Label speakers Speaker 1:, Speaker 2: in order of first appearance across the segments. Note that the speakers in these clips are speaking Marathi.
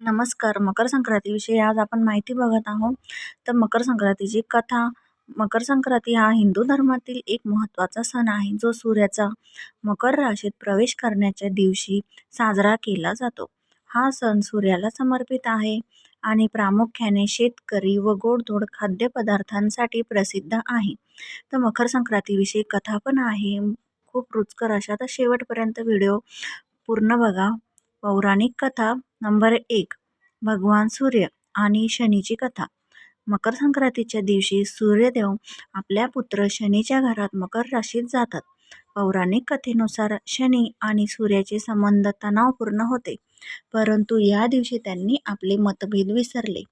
Speaker 1: नमस्कार. मकर संक्रांतीविषयी आज आपण माहिती बघत आहोत. तर मकर संक्रांतीची कथा मकर संक्रांती हा हिंदू धर्मातील एक महत्त्वाचा सण आहे जो सूर्याचा मकर राशीत प्रवेश करण्याच्या दिवशी साजरा केला जातो. हा सण सूर्याला समर्पित आहे आणि प्रामुख्याने शेतकरी व गोडधोड खाद्यपदार्थांसाठी प्रसिद्ध आहे. तर मकर संक्रांतीविषयी कथा पण आहे. खूप रुचकर अशा. तर शेवटपर्यंत व्हिडिओ पूर्ण बघा. पौराणिक कथा नंबर एक भगवान सूर्य आणि शनीची कथा. मकर संक्रांतीच्या दिवशी सूर्यदेव आपल्या पुत्र शनीच्या घरात मकर राशीत जातात. पौराणिक कथेनुसार शनी आणि सूर्याचे संबंध तणावपूर्ण होते परंतु या दिवशी त्यांनी आपले मतभेद विसरले.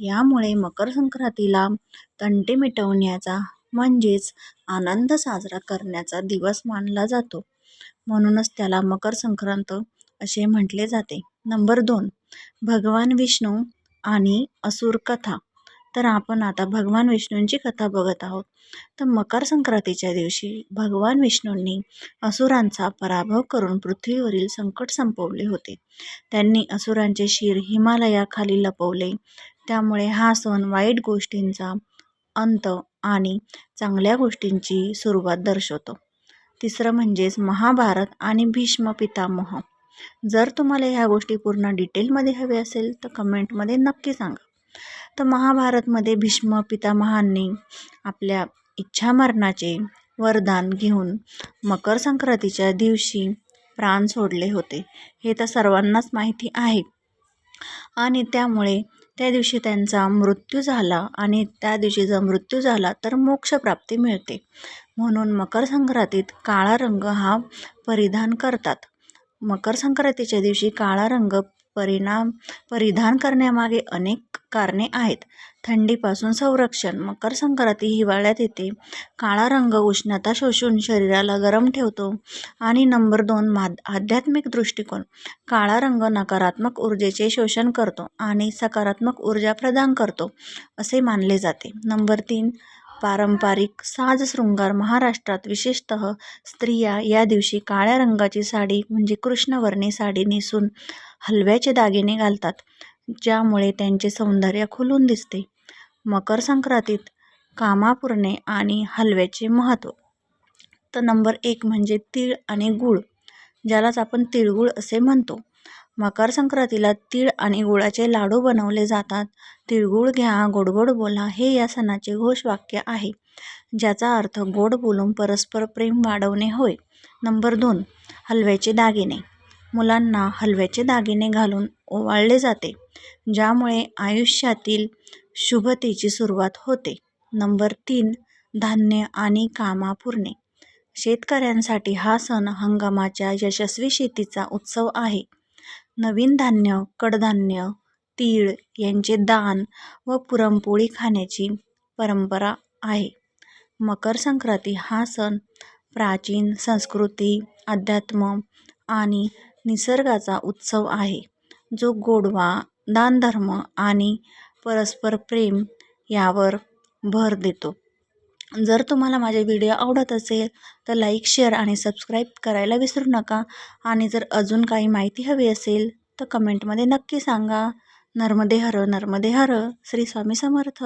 Speaker 1: यामुळे मकर संक्रांतीला तंटे मिटवण्याचा म्हणजेच आनंद साजरा करण्याचा दिवस मानला जातो. म्हणूनच त्याला मकर संक्रांत असे म्हटले जाते. नंबर दोन भगवान विष्णू आणि असुर कथा. तर आपण आता भगवान विष्णूंची कथा बघत आहोत. तर मकर संक्रांतीच्या दिवशी भगवान विष्णूंनी असुरांचा पराभव करून पृथ्वीवरील संकट संपवले होते. त्यांनी असुरांचे शिर हिमालयाखाली लपवले. त्यामुळे हा सण वाईट गोष्टींचा अंत आणि चांगल्या गोष्टींची सुरुवात दर्शवतो. तिसरं म्हणजेच महाभारत आणि भीष्म पितामह. जर तुम्हाला ह्या गोष्टी पूर्ण डिटेलमध्ये हवे असेल तर कमेंटमध्ये नक्की सांगा. तर महाभारतमध्ये भीष्म पितामहांनी आपल्या इच्छा मरणाचे वरदान घेऊन मकर संक्रांतीच्या दिवशी प्राण सोडले होते. हे तर सर्वांनाच माहिती आहे. आणि त्यामुळे त्या दिवशी त्यांचा मृत्यू झाला आणि त्या दिवशी जर मृत्यू झाला तर मोक्षप्राप्ती मिळते. म्हणून मकर संक्रांतीत काळा रंग हा परिधान करतात. मकर संक्रांतीच्या दिवशी काळा रंग परिणाम परिधान करण्यामागे अनेक कारणे आहेत. थंडीपासून संरक्षण. मकर संक्रांती हिवाळ्यात येते. काळा रंग उष्णता शोषून शरीराला गरम ठेवतो आणि नंबर दोन मा आध्यात्मिक दृष्टिकोन. काळा रंग नकारात्मक ऊर्जेचे शोषण करतो आणि सकारात्मक ऊर्जा प्रदान करतो असे मानले जाते. नंबर तीन पारंपरिक साजशृंगार महाराष्ट्रात विशेषतः स्त्रिया या दिवशी काळ्या रंगाची साडी म्हणजे कृष्णवर्णी साडी नेसून हलव्याचे दागिने घालतात ज्यामुळे त्यांचे सौंदर्य खुलून दिसते. मकर संक्रांतीत कामापुरणे आणि हलव्याचे महत्त्व. तर नंबर एक म्हणजे तीळ आणि गूळ ज्यालाच आपण तिळगुळ असे म्हणतो. मकर संक्रांतीला तीळ आणि गुळाचे लाडू बनवले जातात. तिळगुळ घ्या गोड गोड बोला हे या सणाचे घोषवाक्य आहे ज्याचा अर्थ गोड बोलून परस्पर प्रेम वाढवणे होय. नंबर दोन हलव्याचे दागिने. मुलांना हलव्याचे दागिने घालून ओवाळले जाते ज्यामुळे आयुष्यातील शुभतेची सुरुवात होते. नंबर तीन धान्य आणि कामापुरणे शेतकऱ्यांसाठी हा सण हंगामाच्या यशस्वी शेतीचा उत्सव आहे. नवीन धान्य कडधान्य तीळ यांचे दान व पुरणपोळी खाण्याची परंपरा आहे. मकर संक्रांती हा सण प्राचीन संस्कृती अध्यात्म आणि निसर्गाचा उत्सव आहे जो गोडवा दानधर्म आणि परस्पर प्रेम यावर भर देतो. जर तुम्हाला माझे व्हिडिओ आवडत असेल तर लाईक शेअर आणि सबस्क्राईब करायला विसरू नका. आणि जर अजून काही माहिती हवी असेल तर कमेंटमध्ये नक्की सांगा. नर्मदे हर नर्मदे हर. श्री स्वामी समर्थ.